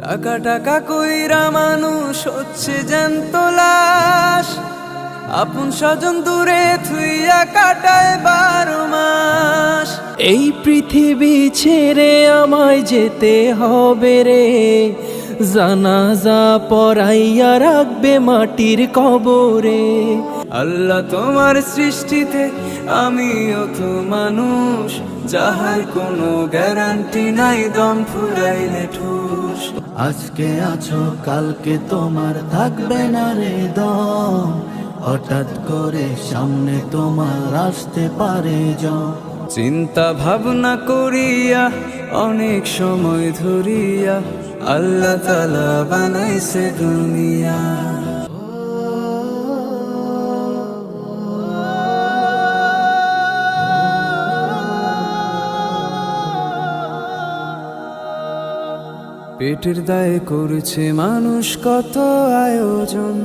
টাকা টাকা কইরা মানুষ হচ্ছে জ্যান্ত লাশ। আপন স্বজন দূরে থুইয়া কাটায় বারো মাস। এই পৃথিবী ছেড়ে আমায় যেতে হবে রে। জানাজা পরাইয়া রাখবে মাটির কবরে। আল্লাহ তোমার সৃষ্টিতে আমিও তো মানুষ। যাহার কোনো গ্যারান্টি নাই দম ফুরাইলে ঠুস। আজকে আছো কালকে তোমার থাকবে না রে দম। হঠাৎ করে সামনে তোমার আসতে পারে জন চিন্তা ভাবনা করিয়া অনেক সময় ধরিয়া আল্লাহ তালা বানাইছে দুনিয়া। পেটের দায়ে করছে মানুষ কত আয়োজন।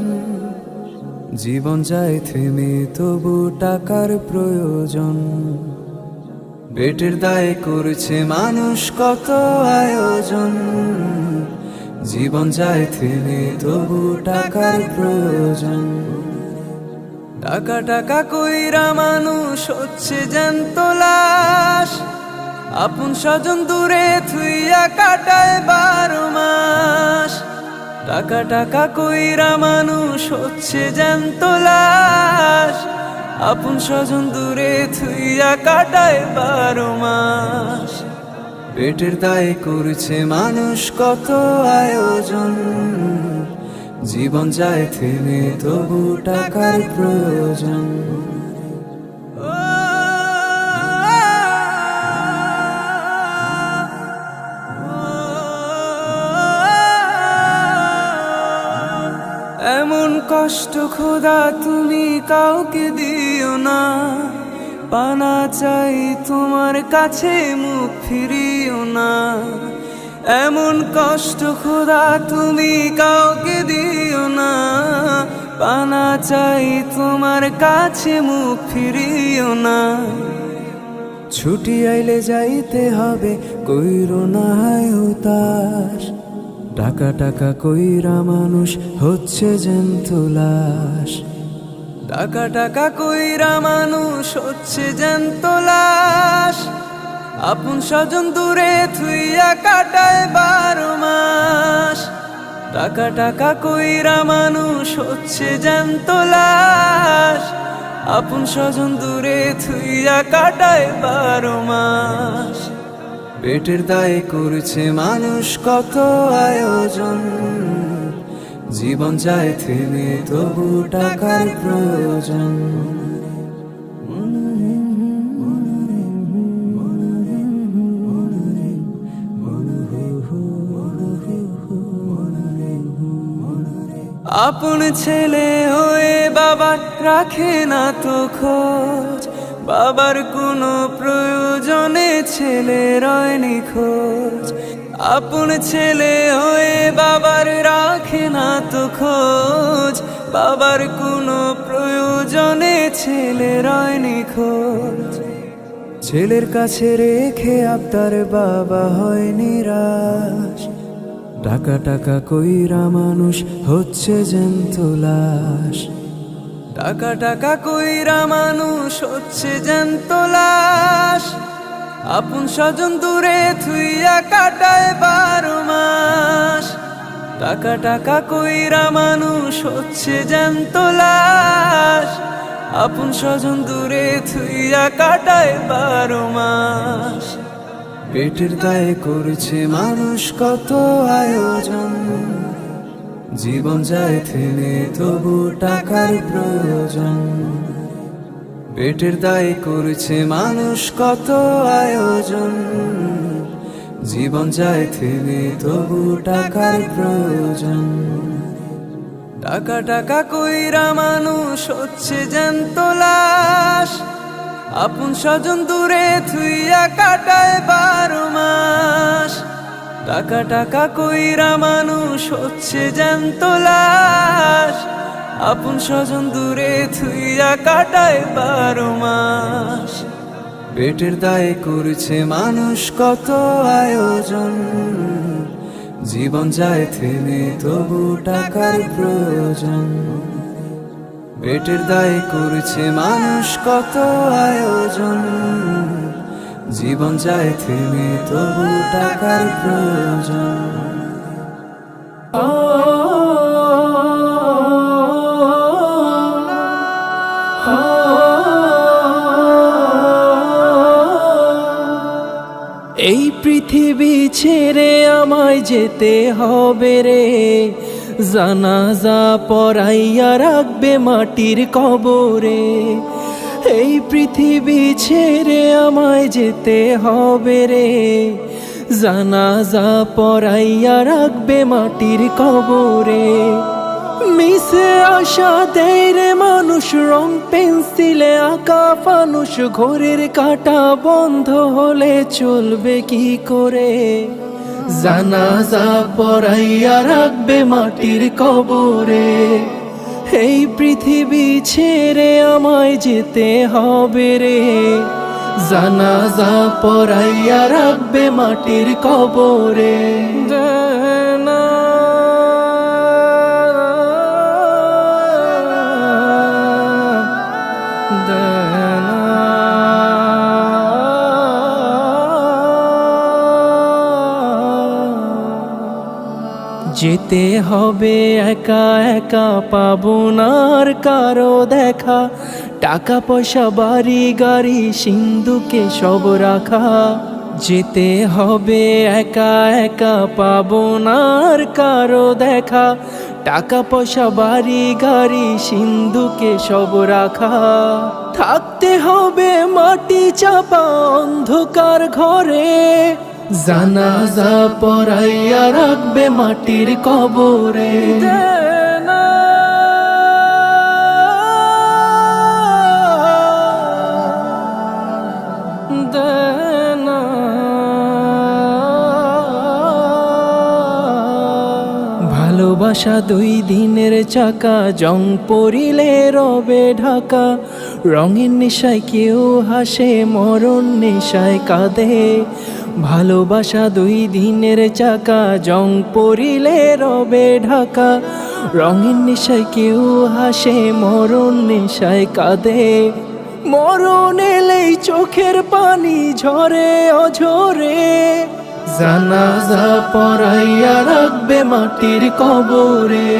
জীবন যায় থেমে তবু টাকার প্রয়োজন। পেটের দায়ে করছে মানুষ কত আয়োজন। জীবন যায় থেমে তবু টাকার প্রয়োজন। টাকা টাকা কইরা মানুষ হচ্ছে জ্যান্ত লাশ। আপন স্বজন দূরে থুইয়া কাটায় মাস টাকা টাকা কইরা মানুষ হচ্ছে জ্যান্ত লাশ। আপন স্বজন দূরে থুইয়া কাটায় বারো মাস। পেটের দায়ে করছে মানুষ কত আয়োজন। জীবন যায় থেমে তবু টাকার প্রয়োজন। কষ্ট খোদা, তুমি কাউকে দিও না। পানা চাই তোমার কাছে, মুখ ফিরিও না। এমন কষ্ট খোদা, তুমি কাউকে দিও না। পানা চাই তোমার কাছে, মুখ ফিরিও না। ছুটি আইলে যাইতে হবে, কইরো না উতাস টাকা টাকা কইরা মানুষ হচ্ছে জ্যান্ত লাশ টাকা টাকা কইরা মানুষ হচ্ছে জ্যান্ত লাশ আপন স্বজন দূরে থুইয়া কাটায় বারো মাস। টাকা টাকা কইরা মানুষ হচ্ছে জ্যান্ত লাশ আপন স্বজন দূরে থুইয়া কাটায় বারো মাস। পেটের দায়ে করছে মানুষ কত আয়োজন। জীবন যায় থেমে, তবু টাকার প্রয়োজন। আপন ছেলে হয়ে বাবা রাখে না তো খোঁজ। বাবার কোনো প্রয়োজনে ছেলে রয় নিখোঁজ। আপন ছেলে হয়ে বাবার রাখে না তো খোঁজ। বাবার কোনো প্রয়োজনে ছেলে রয় নিখোঁজ। ছেলের কাছে রেখে আপনার বাবা হয় নিরাশ। টাকা টাকা কইরা মানুষ হচ্ছে জ্যান্ত লাশ টাকা টাকা কইরা মানুষ হচ্ছে জ্যান্ত লাশ। আপন স্বজন দূরে থুইয়া কাটায় বারো মাস। টাকা টাকা কইরা মানুষ হচ্ছে জ্যান্ত লাশ। আপন স্বজন দূরে থুইয়া কাটায় বারো মাস। পেটের দায়ে করছে মানুষ কত আয়োজন। জীবন যায় থেমে তবু টাকার প্রয়োজন। পেটের দায়ে করছে মানুষ, কত আয়োজন। জীবন যায় থেমে তবু টাকার প্রয়োজন। টাকা টাকা কইরা মানুষ হচ্ছে জ্যান্ত লাশ। আপন স্বজন দূরে থুইয়া কাটায় বারো মাস। টাকা টাকা কইরা মানুষ হচ্ছে জ্যান্ত লাশ। আপন স্বজন দূরে থুইয়া কাটায় বারো মাস। পেটের দায়ে করছে মানুষ কত আয়োজন। জীবন যায় থেমে তবু টাকার প্রয়োজন। পেটের দায় করছে মানুষ কত আয়োজন। জীবন যায় থেমে তবু টাকার প্রয়োজন। এই পৃথিবী ছেড়ে আমায় যেতে হবে রে। জানাজা পরাইয়া রাখবে মাটির কবরে। এই পৃথিবী ছেড়ে আমায় যেতে হবে রে। জানাজা পরাইয়া রাখবে মাটির কবরে। মিশে আসা দেয় রে মানুষ, রং পেন্সিলে আঁকা ফানুষ, ঘোরের কাটা বন্ধ হলে চলবে কি করে? জানাজা পরাইয়া রাখবে মাটির কবরে। এই পৃথিবী ছেড়ে আমায় যেতে হবে রে। জানাজা পরাইয়া রাখবে মাটির কবরে। যেতে হবে, একা একা পাবো না আর কারও দেখা। টাকা পয়সা, বাড়ি, গাড়ি, সিন্ধুকে সব রাখা। যেতে হবে, একা একা পাবো না আর কারও দেখা। টাকা পয়সা, বাড়ি, গাড়ি, সিন্ধুকে সব রাখা। থাকতে হবে মাটি চাপা অন্ধকার ঘরে। জানাজা পরাইয়া রাখবে মাটির কবরে। ভালোবাসা দুই দিনের চাকা জং পরিলে রবে ঢাকা। রঙের নেশায় কেউ হাসে মরণ নেশায় কাঁদে। ভালোবাসা দুই দিনের চাকা, জং পরিলে রবে ঢাকা। রঙের নেশায় কেউ হাসে, মরণ নেশায় কাঁদে। মরণ এলেই চোখের পানি ঝরে অঝরে। জানাজা পরাইয়া রাখবে মাটির কবরে।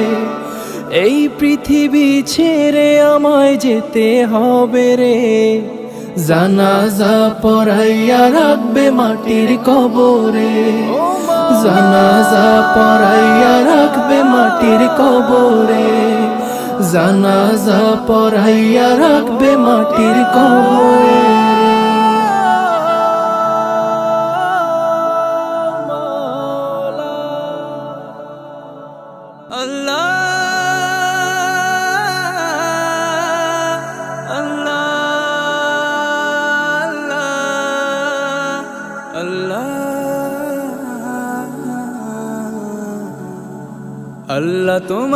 এই পৃথিবী ছেড়ে আমায় যেতে হবে রে। জানাজা পড়াইয়া রাখবে মাটির কবরে। জানাজা পড়াইয়া রাখবে মাটির কবরে। জানাজা পড়াইয়া রাখবে মাটির কবরে।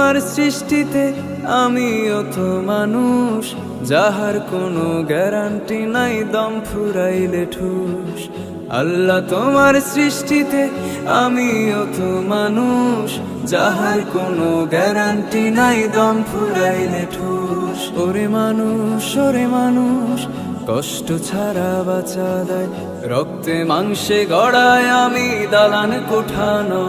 তোমার সৃষ্টিতে আমিও তো মানুষ, যাহার কোনো গ্যারান্টি নাই, দম ফুরাইলে ঠুস। আল্লাহ তোমার সৃষ্টিতে আমিও তো মানুষ, যাহার কোনো গ্যারান্টি নাই, দম ফুরাইলে ঠুস। ওরে মানুষ ওরে মানুষ, কষ্ট ছাড়া বাঁচা দেয়। রক্তে মাংসে গড়ায় আমি দালান কোঠানো।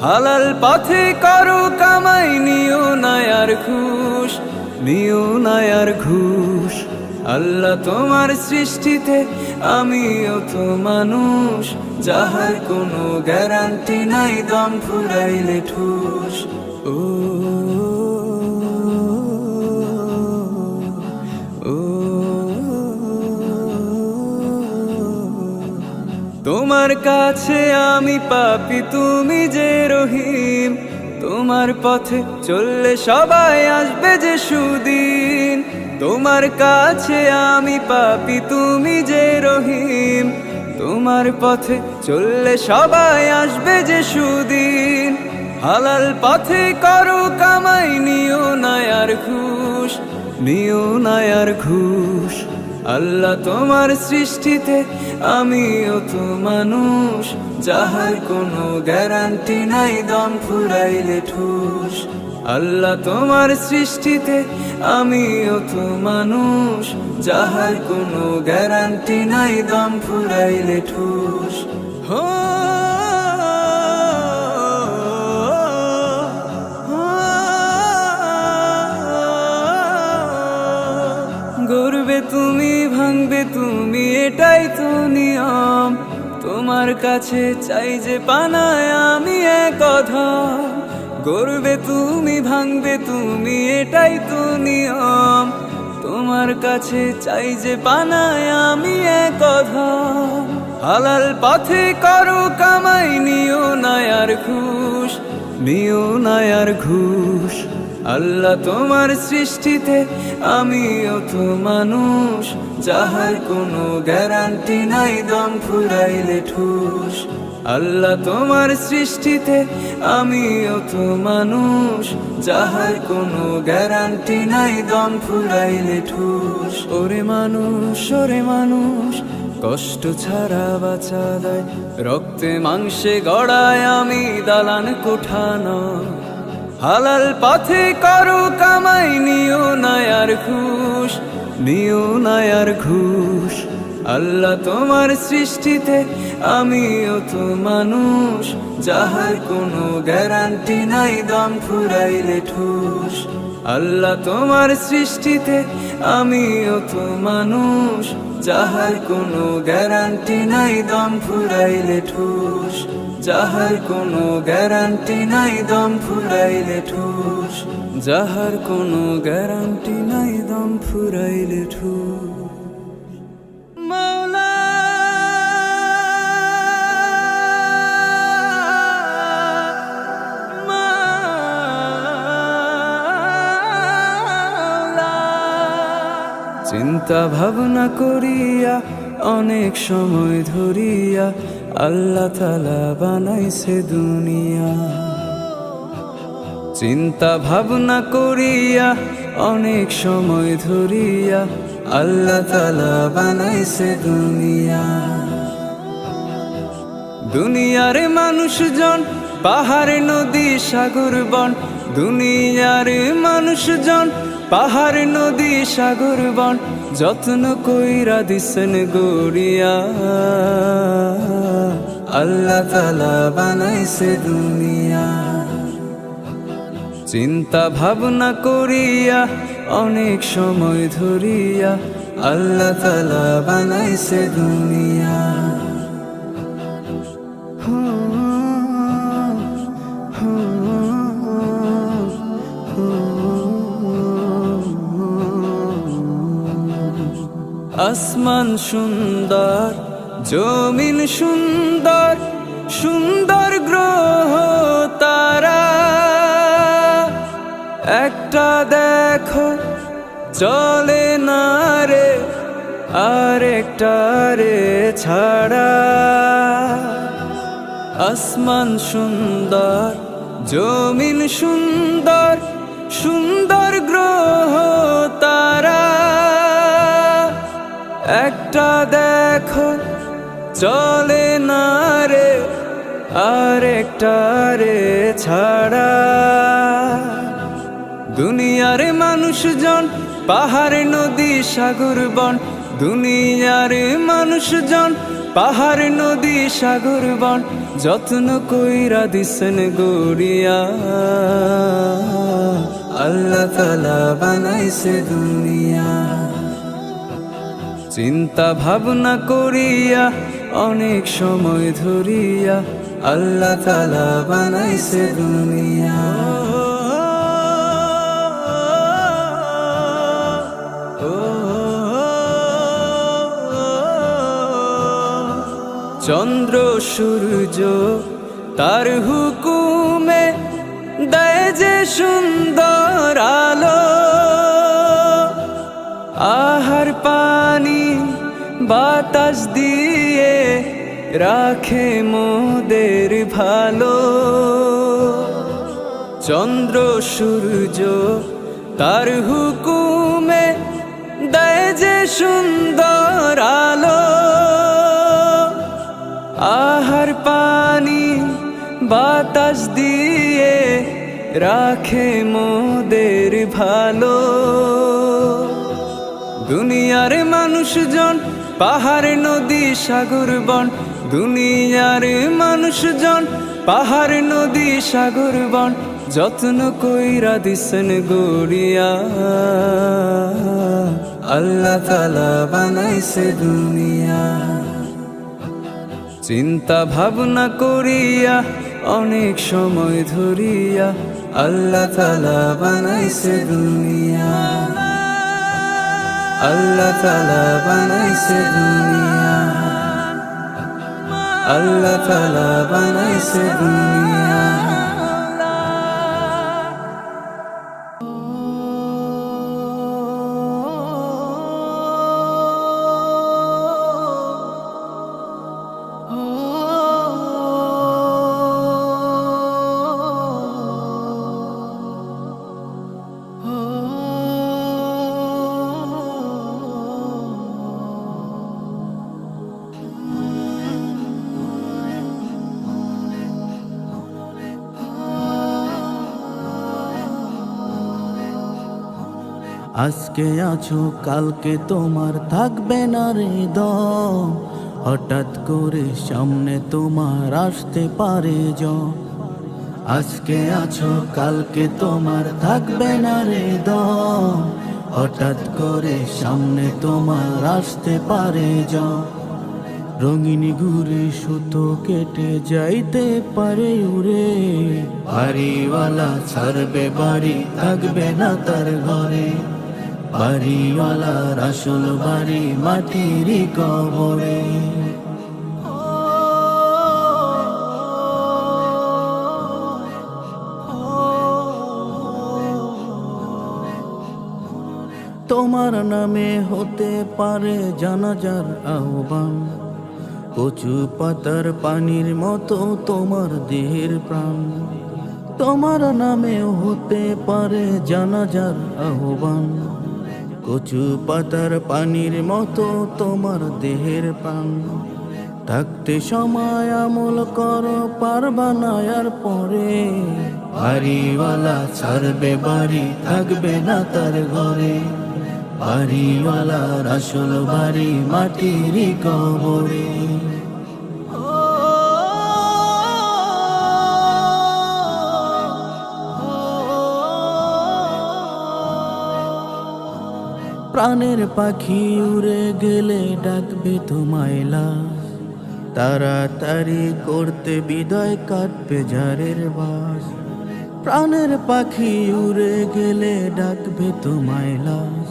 হালাল পথে করো কামাই, নিও নায়ার ঘুষ, নিও নায়ার ঘুষ। আল্লাহ তোমার সৃষ্টিতে, আমিও তো মানুষ, যাহার কোনো গ্যারান্টি নাই, দম ফুরাইলে ঠুস। ও। তোমার কাছে আমি পাপি, তুমি যে তোমার পথে চললে সবাই আসবে যে সুদিন। তোমার কাছে আমি পাপি, তুমি যে রহিম। তোমার পথে চললে সবাই আসবে যে সুদিন। হালাল পথে করো, কামাই, নিও নায়ার ঘুষ, নিও নায়ার ঘুষ। আল্লাহ তোমার সৃষ্টিতে আমিও তো মানুষ, যাহার কোনো গ্যারান্টি নাই, দম ফুরাইলে ঠুস। আল্লাহ তোমার সৃষ্টিতে আমিও তো মানুষ, যাহার কোনো গ্যারান্টি নাই, দম ফুরাইলে ঠুস। হো কাছে চাই যে পানায় আমি এক গর্বে তুমি, ভাঙবে তুমি, এটাই তো নিয়ম। তোমার কাছে চাই যে পানায় আমি এক হালাল পথে করো, কামাই, নিও নায়ার ঘুষ, নিও নায়ার ঘুষ। আল্লাহ তোমার সৃষ্টিতে, আমিও তো মানুষ। যাহার কোনো গ্যারান্টি নাই, দম ফুরাইলে ঠুস। আল্লাহ তোমার সৃষ্টিতে আমিও তো মানুষ। যাহার কোনো গ্যারান্টি নাই, দম ফুরাইলে ঠুস। ওরে মানুষ ওরে মানুষ, কষ্ট ছাড়া বাঁচা দেয় রক্তে মাংসে গড়ায় আমি দালান কোঠানো। হালাল পথে করো, কামাই নিও নায়ার ঘুষ। নিও নায়ার ঘুষ। আল্লাহ তোমার সৃষ্টিতে, আমিও তো মানুষ। যাহার কোনো গ্যারান্টি নাই, দম ফুরাইলে ঠুস। আল্লাহ তোমার সৃষ্টিতে আমিও তো মানুষ। যাহার কোনো গ্যারান্টি নাই দম ফুরাইলে ঠুস। যাহার কোনো গ্যারান্টি নাই দম ফুরাইলে ঠুস। যাহার কোনো গ্যারান্টি নাই দম ফুরাইলে ঠুস। চিন্তা ভাবনা করিয়া, অনেক সময় ধরিয়া, আল্লাহ তালা বানাইছে দুনিয়া। চিন্তা ভাবনা করিয়া, অনেক সময় ধরিয়া, আল্লাহ তালা বানাইছে দুনিয়া। দুনিয়ার মানুষজন, পাহাড়, নদী, সাগর, বন, দুনিয়ার মানুষজন পাহাড়, নদী, সাগর, বন, যত্ন কইরা দিছেন গড়িয়া। আল্লাহ তালা বানাইছে দুনিয়া। চিন্তা ভাবনা করিয়া, অনেক সময় ধরিয়া, আল্লাহ তালা বানাইছে দুনিয়া। আসমান সুন্দর, জমিন সুন্দর সুন্দর গ্রহ তারা। একটা দেখো, চলে না রে আর একটা রে ছাড়া। আসমান সুন্দর, জমিন সুন্দর একটা দেখো, চলে না রে আর একটা রে ছাড়া। দুনিয়ার মানুষজন, পাহাড়, নদী, সাগর, বন। দুনিয়ার মানুষজন, পাহাড়, নদী, সাগর, বন। যত্ন কইরা দিছেন গড়িয়া। আল্লাহ তালা বানাইছে দুনিয়া। চিন্তা ভাবনা করিয়া, অনেক সময় ধরিয়া আল্লাহ তালা বানাইছে দুনিয়া। চন্দ্র, সূর্য তার হুকুমে দেয় যে সুন্দর আলো। আহার পানি বাতাস দিয়ে রাখে মোদের ভালো। চন্দ্র, সূর্য তার হুকুমে দেয় যে সুন্দর আলো। আহার পানি বাতাস দিয়ে রাখে মোদের ভালো। দুনিয়ার মানুষজন, পাহাড়, নদী, সাগর, বন। দুনিয়ার মানুষজন, পাহাড়, নদী, সাগর, বন। যত্ন কইরা দিছেন গড়িয়া। আল্লাহ তালা বানাইছে দুনিয়া। চিন্তা ভাবনা করিয়া, অনেক সময় ধরিয়া, আল্লাহ তালা বানাইছে দুনিয়া। আল্লাহ তালা বানাইছে দুনিয়া। আল্লাহ তালা বানাইছে দুনিয়া। আজকে আছো, কালকে তোমার থাকবে না দম হঠাৎ করে সামনে তোমার আসতে পারে জ আজকে আছো, কালকে তোমার থাকবে না দম হঠাৎ করে সামনে তোমার আসতে পারে জ রঙিন ঘুরে সুতো কেটে যাইতে পারে উড়ে। বাড়িওয়ালা ছাড়বে, বাড়ি থাকবে না তার ঘরে। বাড়িওয়ালার আসল বাড়ি মাটির কবরে। তোমার নামে হতে পারে জানাজার আহ্বান। কচু পাতার পানির মতো তোমার দেহের প্রাণ। তোমার নামে হতে পারে জানাজার আহ্বান। কচু পাতার পানির মতো তোমার দেহের পান। থাকতে সময় আমল কর পারবা না আর পরে। বাড়িওয়ালা ছাড়বে, বাড়ি থাকবে না তার ঘরে। বাড়িওয়ালার আসল বাড়ি মাটির কবরে। প্রাণের পাখি উড়ে গেলে ডাকবে তোমায় লাশ। তাড়াতাড়ি করতে বিদায় কাটবে ঝাড়ের বাস। প্রাণের পাখি উড়ে গেলে ডাকবে তোমায় লাশ।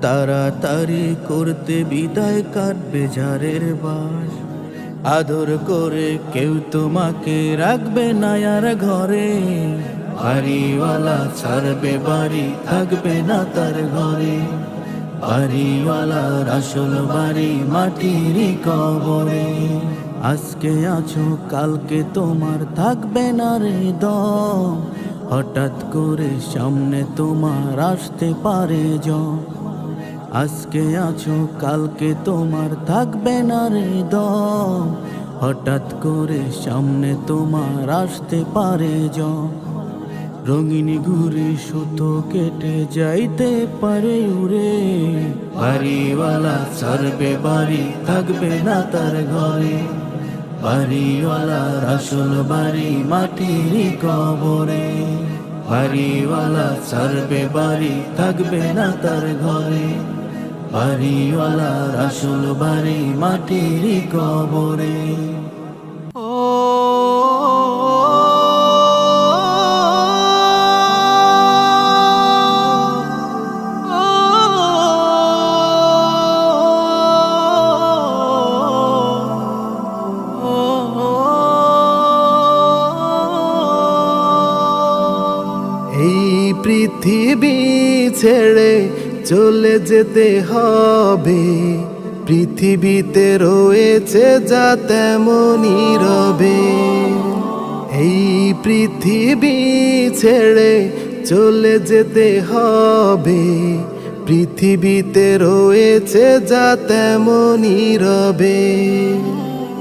তাড়াতাড়ি করতে বিদায় কাটবে ঝাড়ের বাস। আদর করে কেউ তোমাকে রাখবে না আর ঘরে। বাড়িওয়ালা ছাড়বে, বাড়ি থাকবে না তার ঘরে। বাড়িওয়ালার আসল বাড়ি মাটির কবরে। আজকে আছো, কালকে তোমার থাকবে না রে দম। হঠাৎ করে সামনে তোমার আসতে পারে জ আজকে আছো, কালকে তোমার থাকবে না রে দম। হঠাৎ করে সামনে তোমার আসতে পারে জ রঙিন ঘুরে সুতো কেটে যাইতে পারে উড়ে। বাড়িওয়ালা ছাড়বে বাড়ি, থাকবে না তার ঘরে। বাড়িওয়ালার আসল বাড়ি, মাটির কবরে। বাড়িওয়ালা ছাড়বে বাড়ি, থাকবে না তার ঘরে। বাড়িওয়ালার আসল বাড়ি, মাটির কবরে। ছেড়ে চলে যেতে হবে। পৃথিবীতে রয়েছে যা তেমনই রবে। এই পৃথিবী ছেড়ে চলে যেতে হবে। পৃথিবীতে রয়েছে যা তেমনই রবে।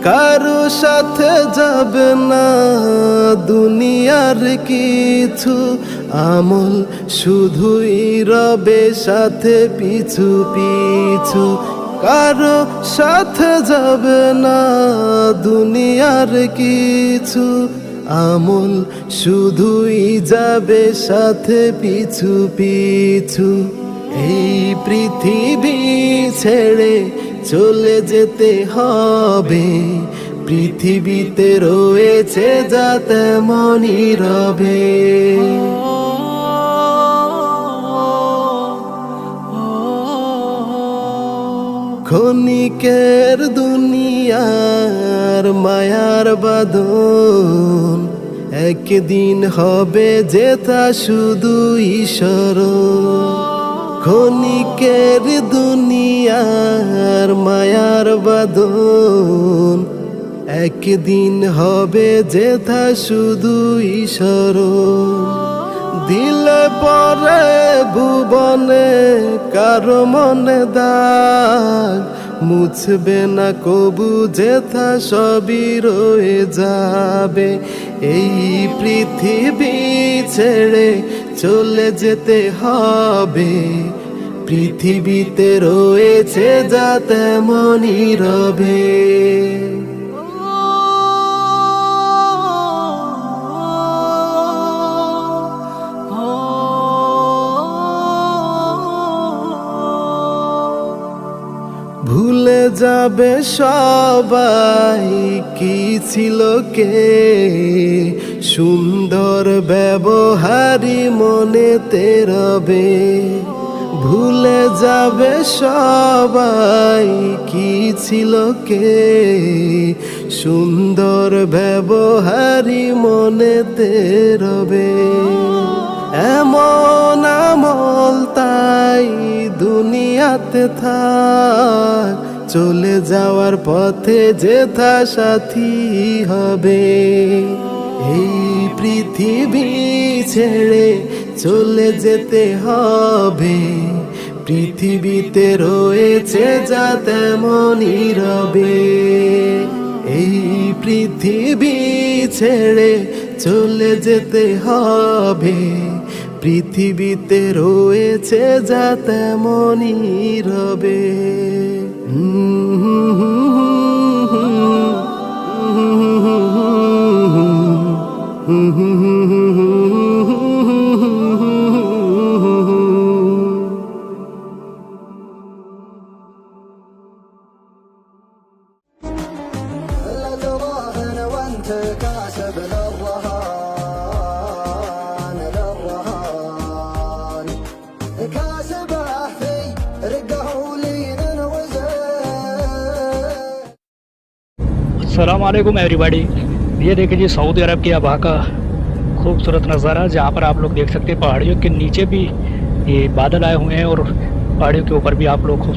কারও সাথে যাবে না দুনিয়ার কিছু আমল শুধুই রবে সাথে পিছু পিছু। কারও সাথে যাবে না দুনিয়ার কিছু। আমল শুধুই যাবে সাথে পিছু পিছু। এই পৃথিবী ছেড়ে চলে যেতে হবে। পৃথিবীতে রয়েছে যা তেমনই রবে। ক্ষণিকের দুনিয়ার মায়ার বাদন একদিন হবে যেথা শুধু ঈশ্বর। ক্ষণিকের দুনিয়ার মায়ার বাদন একদিন হবে যেথা শুধু ঈশ্বর। দিলে পরে ভুবনে, কারও মনে দাগ মুছবে না, কবু যেথা সবই রয়ে যাবে। এই পৃথিবী ছেড়ে চলে যেতে হবে। পৃথিবীতে রয়েছে যা তেমনই রবে। যাবে সবাই, কি ছিল কে? সুন্দর ব্যবহারই মনেতে রবে। ভুলে যাবে সবাই, কি ছিল কে? সুন্দর ব্যবহারই মনেতে রবে। এমন আমল তাই দুনিয়াতে থাক। চলে যাওয়ার পথে যেথা সাথী হবে, এই পৃথিবী ছেড়ে চলে যেতে হবে। পৃথিবীতে রয়েছে যা তেমনই রবে, এই পৃথিবী ছেড়ে চলে যেতে হবে। পৃথিবীতে রয়েছে যা তেমনই রবে। Mm. अस्सलाम एवरीबाडी ये देखिए जी सऊदी अरब की अबा का खूबसूरत नज़ारा, जहाँ पर आप लोग देख सकते हैं, पहाड़ियों के नीचे भी ये बादल आए हुए हैं और पहाड़ियों के ऊपर भी आप लोग खूब